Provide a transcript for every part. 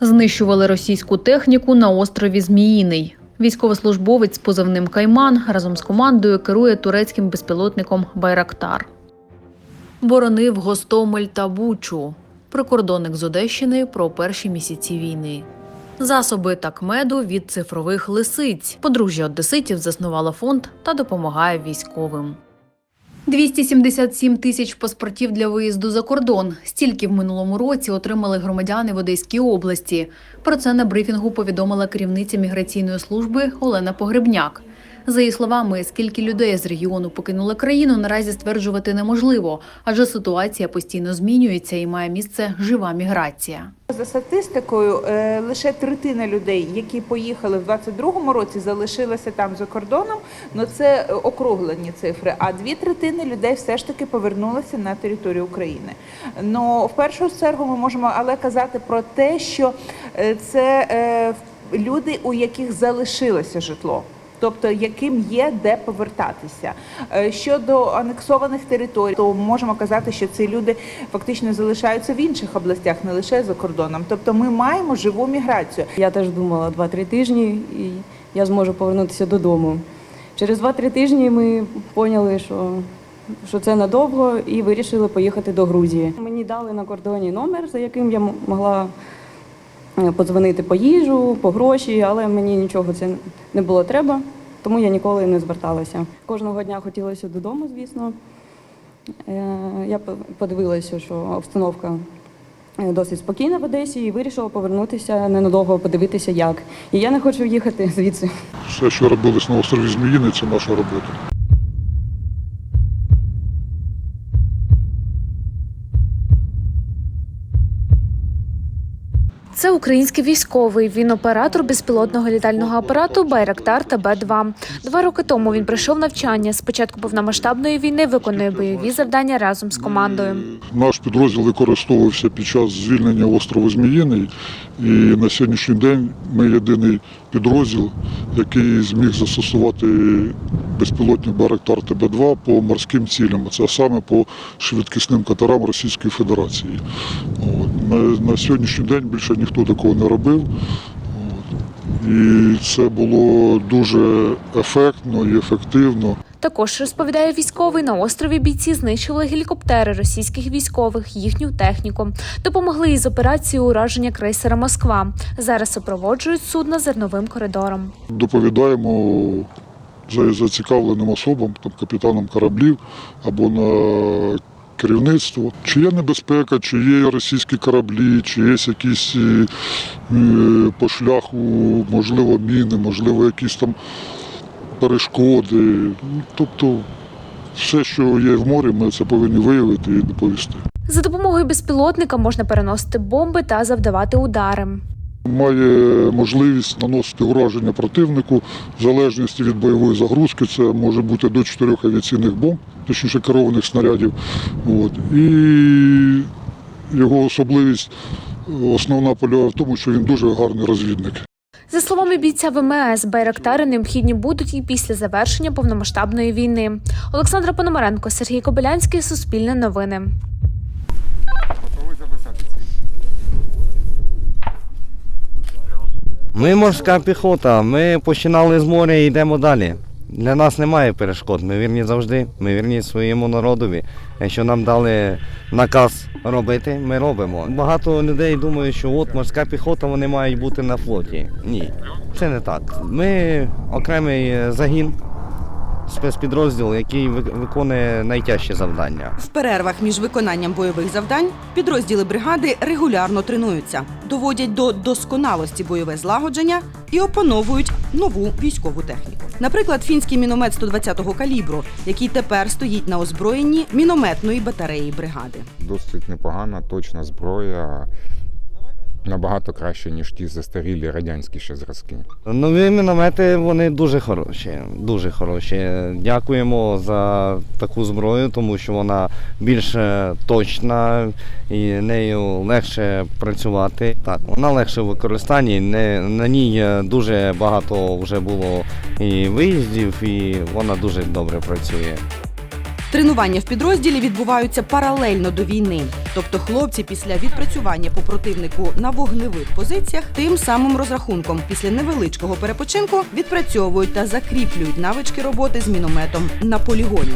Знищували російську техніку на острові Зміїний. Військовослужбовець з позивним Кайман разом з командою керує турецьким безпілотником Байрактар. Боронив Гостомель та Бучу. Прикордонник з Одещини про перші місяці війни. Засоби такмеду від цифрових лисиць. Подружжя одеситів заснувало фонд та допомагає військовим. 277 тисяч паспортів для виїзду за кордон. Стільки в минулому році отримали громадяни в Одеській області. Про це на брифінгу повідомила керівниця міграційної служби Олена Погребняк. За її словами, скільки людей з регіону покинули країну, наразі стверджувати неможливо, адже ситуація постійно змінюється і має місце жива міграція. За статистикою, е, лише третина людей, які поїхали в 22-му році, залишилися там за кордоном. Ну це округлені цифри. А дві третини людей все ж таки повернулися на територію України. Ну в першу чергу ми можемо але казати про те, що е, це е, люди, у яких залишилося житло. Тобто яким є де повертатися Е, щодо анексованих територій, то можемо казати, що ці люди фактично залишаються в інших областях, не лише за кордоном. Тобто, ми маємо живу міграцію. Я теж думала 2-3 тижні, і я зможу повернутися додому. Через 2-3 тижні ми поняли, що, що це надовго, і вирішили поїхати до Грузії. Мені дали на кордоні номер, за яким я могла подзвонити по їжу, по гроші, але мені нічого це не було треба, тому я ніколи не зверталася. Кожного дня хотілося додому, звісно. Е, Я подивилася, що обстановка е, досить спокійна в Одесі і вирішила повернутися ненадовго подивитися, як. І я не хочу їхати звідси. Все, що робилось на острові Зміїний, це наша робота. Це український військовий. Він оператор безпілотного літального апарату Байрактар та Б-2. Два роки тому він пройшов навчання. З початку повномасштабної війни виконує бойові завдання разом з командою. Наш підрозділ використовувався під час звільнення острову Зміїний, і на сьогоднішній день ми єдиний підрозділ, який зміг застосувати безпілотні Байрактар ТБ-2 по морським цілям, це саме по швидкісним катерам Російської Федерації. На сьогоднішній день більше ніхто такого не робив. І це було дуже ефектно і ефективно. Також розповідає військовий на острові. Бійці знищували гелікоптери російських військових, їхню техніку. Допомогли із операцією ураження крейсера Москва. Зараз супроводжують судно зерновим коридором. доповідаємо за- зацікавленим особам, там, капітанам кораблів або на керівництво, чи є небезпека, чи є російські кораблі, чи є якісь е, е, по шляху, можливо, міни, можливо, якісь там перешкоди. Тобто все, що є в морі, ми це повинні виявити і доповісти. За допомогою безпілотника можна переносити бомби та завдавати удари. Має можливість наносити ураження противнику в залежності від бойової загрузки. Це може бути до чотирьох авіаційних бомб, точніше керованих снарядів. От. І його особливість основна полягає в тому, що він дуже гарний розвідник. За словами бійця ВМС, байрактари необхідні будуть і після завершення повномасштабної війни. Олександра Пономаренко, Сергій Кобилянський, Суспільне новини. Ми морська піхота, ми починали з моря і йдемо далі. Для нас немає перешкод. Ми вірні завжди, ми вірні своєму народові. Якщо нам дали наказ робити, ми робимо. Багато людей думають, що от морська піхота вони мають бути на флоті. Ні, це не так. Ми окремий е, загін, спецпідрозділ, який виконує найтяжчі завдання. В перервах між виконанням бойових завдань підрозділи бригади регулярно тренуються, доводять до досконалості бойове злагодження і опановують нову військову техніку. Наприклад, фінський міномет 120-го калібру, який тепер стоїть на озброєнні мінометної батареї бригади. досить непогана, точна зброя. Набагато краще, ніж ті застарілі радянські ще зразки. Нові міномети вони дуже хороші. Дуже хороші. Дякуємо за таку зброю, тому що вона більш е, точна і нею легше працювати. Так, вона легше в використанні. Не, на ній е, дуже багато вже було і виїздів, і вона дуже добре працює. Тренування в підрозділі відбуваються паралельно до війни. Тобто хлопці після відпрацювання по противнику на вогневих позиціях тим самим розрахунком після невеличкого перепочинку відпрацьовують та закріплюють навички роботи з мінометом на полігоні.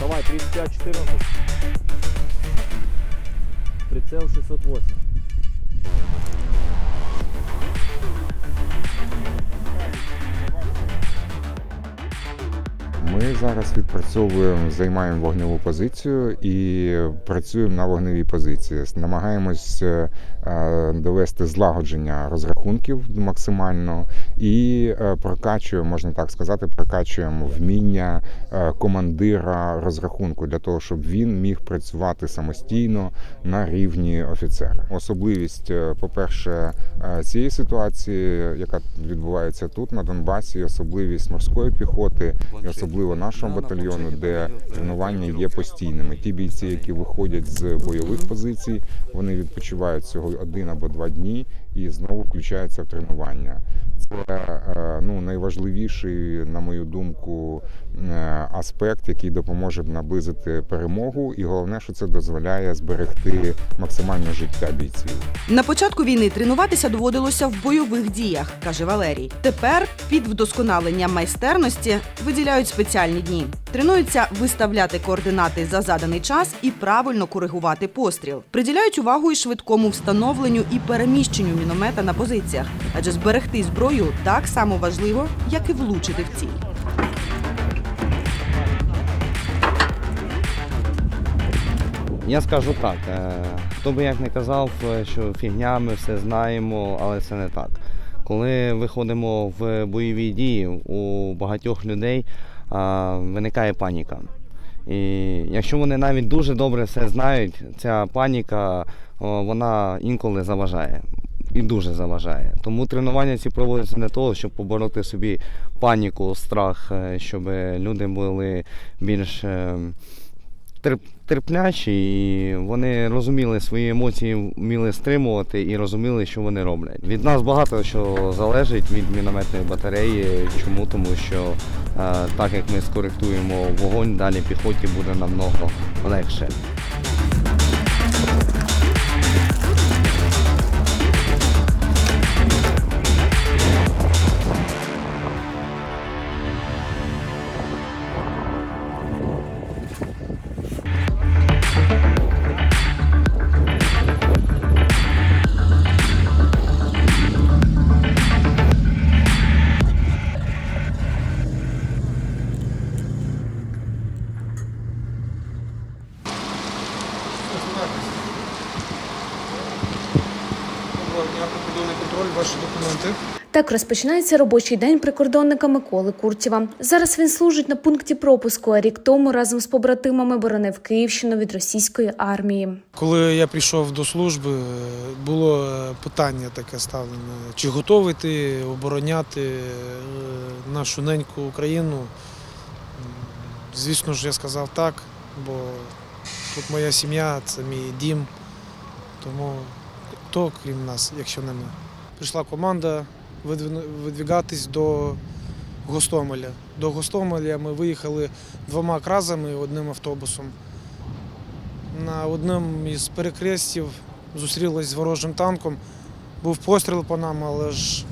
Давай, 35-14. Відпрацьовуємо, займаємо вогневу позицію і працюємо на вогневій позиції. Намагаємось е, довести злагодження розрахунків максимально і е, прокачуємо, можна так сказати, прокачуємо вміння е, командира розрахунку для того, щоб він міг працювати самостійно на рівні офіцера. Особливість, е, по-перше, цієї ситуації, яка відбувається тут на Донбасі, особливість морської піхоти і особливо нашого батальйону, де тренування є постійними. Ті бійці, які виходять з бойових позицій, вони відпочивають всього один або два дні і знову включаються в тренування. Це е, ну, найважливіший, на мою думку, е, аспект, який допоможе наблизити перемогу, і головне, що це дозволяє зберегти максимальне життя бійців. На початку війни тренуватися доводилося в бойових діях, каже Валерій. Тепер під вдосконалення майстерності виділяють спеціальні дні. Тренуються виставляти координати за заданий час і правильно коригувати постріл. Приділяють увагу і швидкому встановленню і переміщенню міномета на позиціях, адже зберегти зброю так само важливо, як і влучити в ціль. Я скажу так, е, хто би як не казав, е, що фігня ми все знаємо, але це не так. Коли виходимо в бойові дії, у багатьох людей виникає паніка. І якщо вони навіть дуже добре все знають, ця паніка вона інколи заважає. І дуже заважає. Тому тренування ці проводяться для того, щоб побороти собі паніку, страх, е, щоб люди були більш е, терплячі, і вони розуміли свої емоції, вміли стримувати і розуміли, що вони роблять. Від нас багато що залежить від мінометної батареї. Чому? Тому що е, так як ми скоректуємо вогонь, далі піхоті буде намного легше. Так розпочинається робочий день прикордонника Миколи Куртєва. Зараз він служить на пункті пропуску, а рік тому разом з побратимами боронив Київщину від російської армії. Коли я прийшов до служби, було е, питання таке ставлене: чи готовий ти обороняти е, нашу неньку Україну? Звісно ж, я сказав так, бо тут моя сім'я, це мій дім. Тому хто крім нас, якщо не ми. Прийшла команда видвігатись до Гостомеля. До Гостомеля ми виїхали двома кразами одним автобусом. На одному із перекрестів зустрілись з ворожим танком. Був постріл по нам, але ж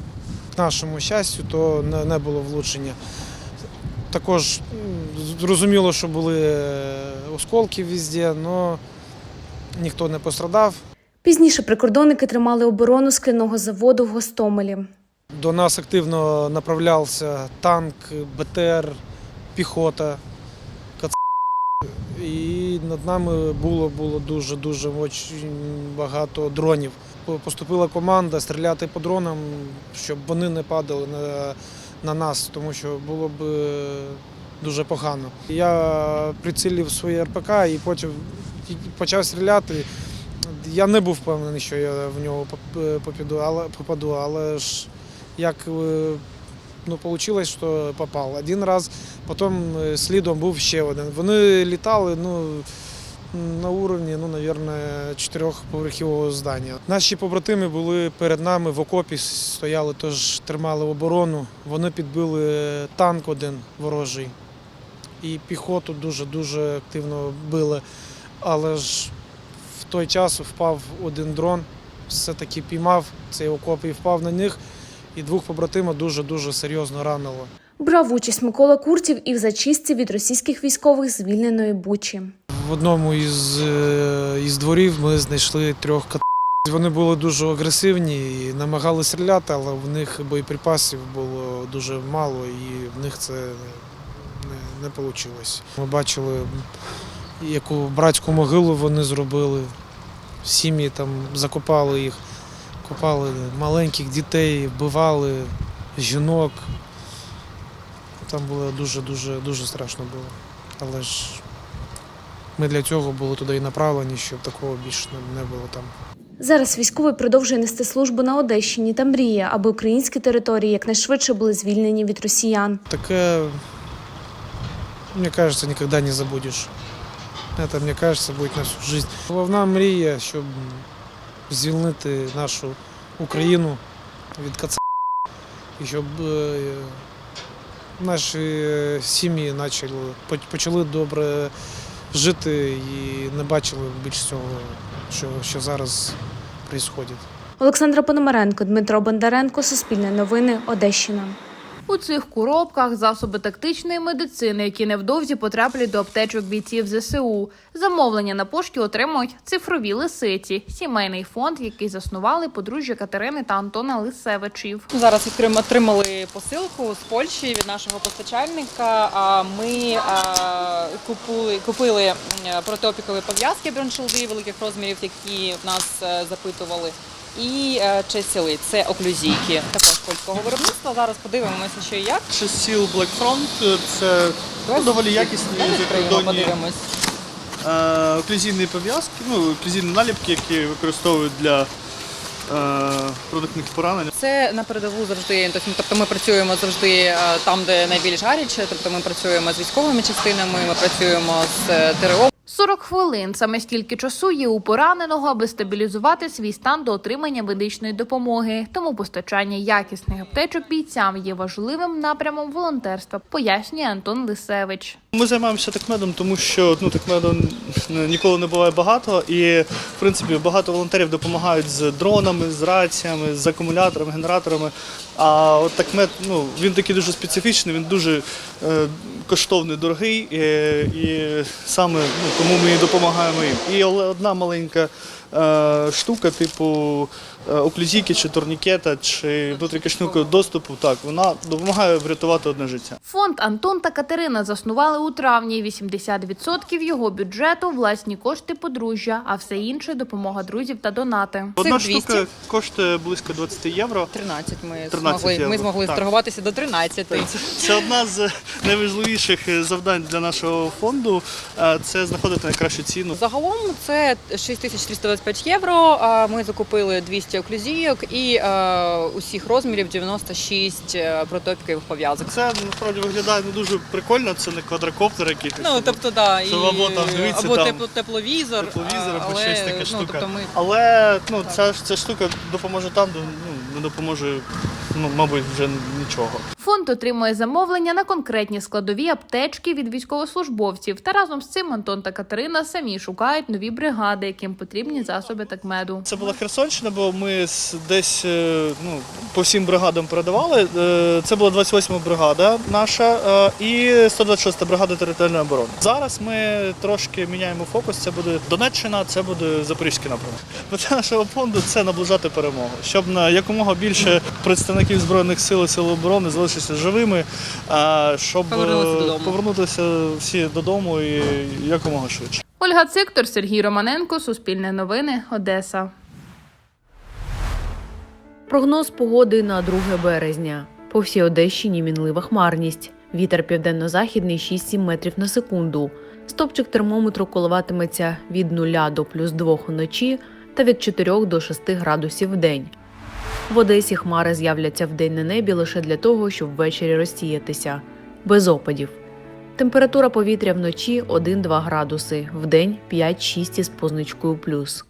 к нашому щастю, то не, було влучення. Також зрозуміло, що були е, осколки везде, але ніхто не пострадав. Пізніше прикордонники тримали оборону скляного заводу в Гостомелі. До нас активно направлявся танк, БТР, піхота, КАЦ. І над нами було, було дуже дуже багато дронів. Поступила команда стріляти по дронам, щоб вони не падали на, на нас, тому що було б е, дуже погано. Я прицілив своє РПК і потім почав стріляти. Я не був впевнений, що я в нього попаду, але, попаду, але ж як е, ну, вийшло, що попав. Один раз, потім е, слідом був ще один. Вони літали, ну, на уровні, ну, наверное, чотирьохповерхового здання. Наші побратими були перед нами в окопі, стояли, тож тримали оборону. Вони підбили танк один ворожий. І піхоту дуже-дуже активно били. Але ж в той час впав один дрон, все-таки піймав цей окоп і впав на них. І двох побратимів дуже-дуже серйозно ранило. Брав участь Микола Куртів і в зачистці від російських військових звільненої Бучі. В одному із, е, із дворів ми знайшли трьох кат. Вони були дуже агресивні і намагалися стріляти, але в них боєприпасів було дуже мало і в них це не, не вийшло. Ми бачили, яку братську могилу вони зробили. Сім'ї там закопали їх, копали маленьких дітей, вбивали жінок. Там було дуже-дуже дуже страшно було. Але ж ми для цього були туди і направлені, щоб такого більше не- було там. Зараз військовий продовжує нести службу на Одещині та мріє, аби українські території якнайшвидше були звільнені від росіян. Такое, мне кажется, никогда не забудешь. Это, мне кажется, будет на всю жизнь. Головна мрія, щоб звільнити нашу Україну від КЦ, і щоб е, наші сім'ї почали, почали добре жити і не бачили більш цього, що, що зараз відбувається. Олександра Пономаренко, Дмитро Бондаренко, Суспільне новини, Одещина. У цих коробках засоби тактичної медицини, які невдовзі потраплять до аптечок бійців ЗСУ. Замовлення на пошті отримують цифрові лисиці, сімейний фонд, який заснували подружжя Катерини та Антона Лисевичів. Зараз отримали посилку з Польщі від нашого постачальника. А Ми купили, купили протиопікові пов'язки броншилди великих розмірів, які в нас е, запитували. І е, чесіли це оклюзійки, також польського виробництва. Зараз подивимося, що і як. Часів Blackfront це ну, доволі якісні закордонні подивимось. е, оклюзійні пов'язки, ну, оклюзійні наліпки, які використовують для е, продуктних поранень. Це на передову завжди. Тобто, ми- працюємо завжди е, там, де найбільш гаряче. Тобто ми працюємо з військовими частинами, ми працюємо з е, ТРО. 40 хвилин саме стільки часу є у пораненого, аби стабілізувати свій стан до отримання медичної допомоги. Тому постачання якісних аптечок бійцям є важливим напрямом волонтерства, пояснює Антон Лисевич. Ми займаємося такмедом, тому що ну, такмеду ніколи не буває багато. І, в принципі, багато волонтерів допомагають з дронами, з раціями, з акумуляторами, генераторами. А от такмед, ну, він такий дуже специфічний, він дуже е, коштовний, дорогий. е, і саме ну, тому ми і допомагаємо їм. І одна маленька штука, типу е, оклюзійки чи турнікета, чи внутрішнього доступу, так, вона допомагає врятувати одне життя. Фонд Антон та Катерина заснували у травні. 80% його бюджету власні кошти подружжя, а все інше допомога друзів та донати. Одна штука коштує близько 20 євро. 13 ми 13 змогли. Ми змогли так. сторгуватися до 13. Це одна з найважливіших е, завдань для нашого фонду. е, Це знаходити найкращу ціну. Загалом це 6325 євро. Ми закупили 200 оклюзійок і е, усіх розмірів 96 е, протопікових пов'язок. Це насправді виглядає не дуже прикольно. Це не квадрокоптер якийсь. Ну тобто, да, і, або там, дивіться, або там, тепловізор, тепловізор або але, щось така ну, штука. Тобто ми Але ну ця, ж- ця штука допоможе там, де ну, не допоможе, ну мабуть, вже нічого. Фонд отримує замовлення на конкретні складові аптечки від військовослужбовців. Та разом з цим Антон та Катерина самі шукають нові бригади, яким потрібні засоби такмеду. Це була Херсонщина, бо ми десь е, ну, по всім бригадам передавали. Е, Це була 28 бригада наша е, і 126 бригада територіальної оборони. Зараз ми трошки міняємо фокус. Це буде Донеччина, це буде Запорізький напрямок. Мета нашого фонду це наближати перемогу, щоб на якомога більше представників збройних сил і сил оборони залишилися живими, щоб е, Повернулися повернутися всі додому і якомога швидше. Ольга Циктор, Сергій Романенко, Суспільне новини, Одеса. Прогноз погоди на 2 березня. По всій Одещині мінлива хмарність. Вітер південно-західний 6-7 метрів на секунду. Стопчик термометру коливатиметься від 0 до плюс 2 уночі та від 4 до 6 градусів в день. В Одесі хмари з'являться вдень на небі лише для того, щоб ввечері розсіятися. Без опадів. Температура повітря вночі 1-2 градуси, вдень 5-6 із позначкою плюс.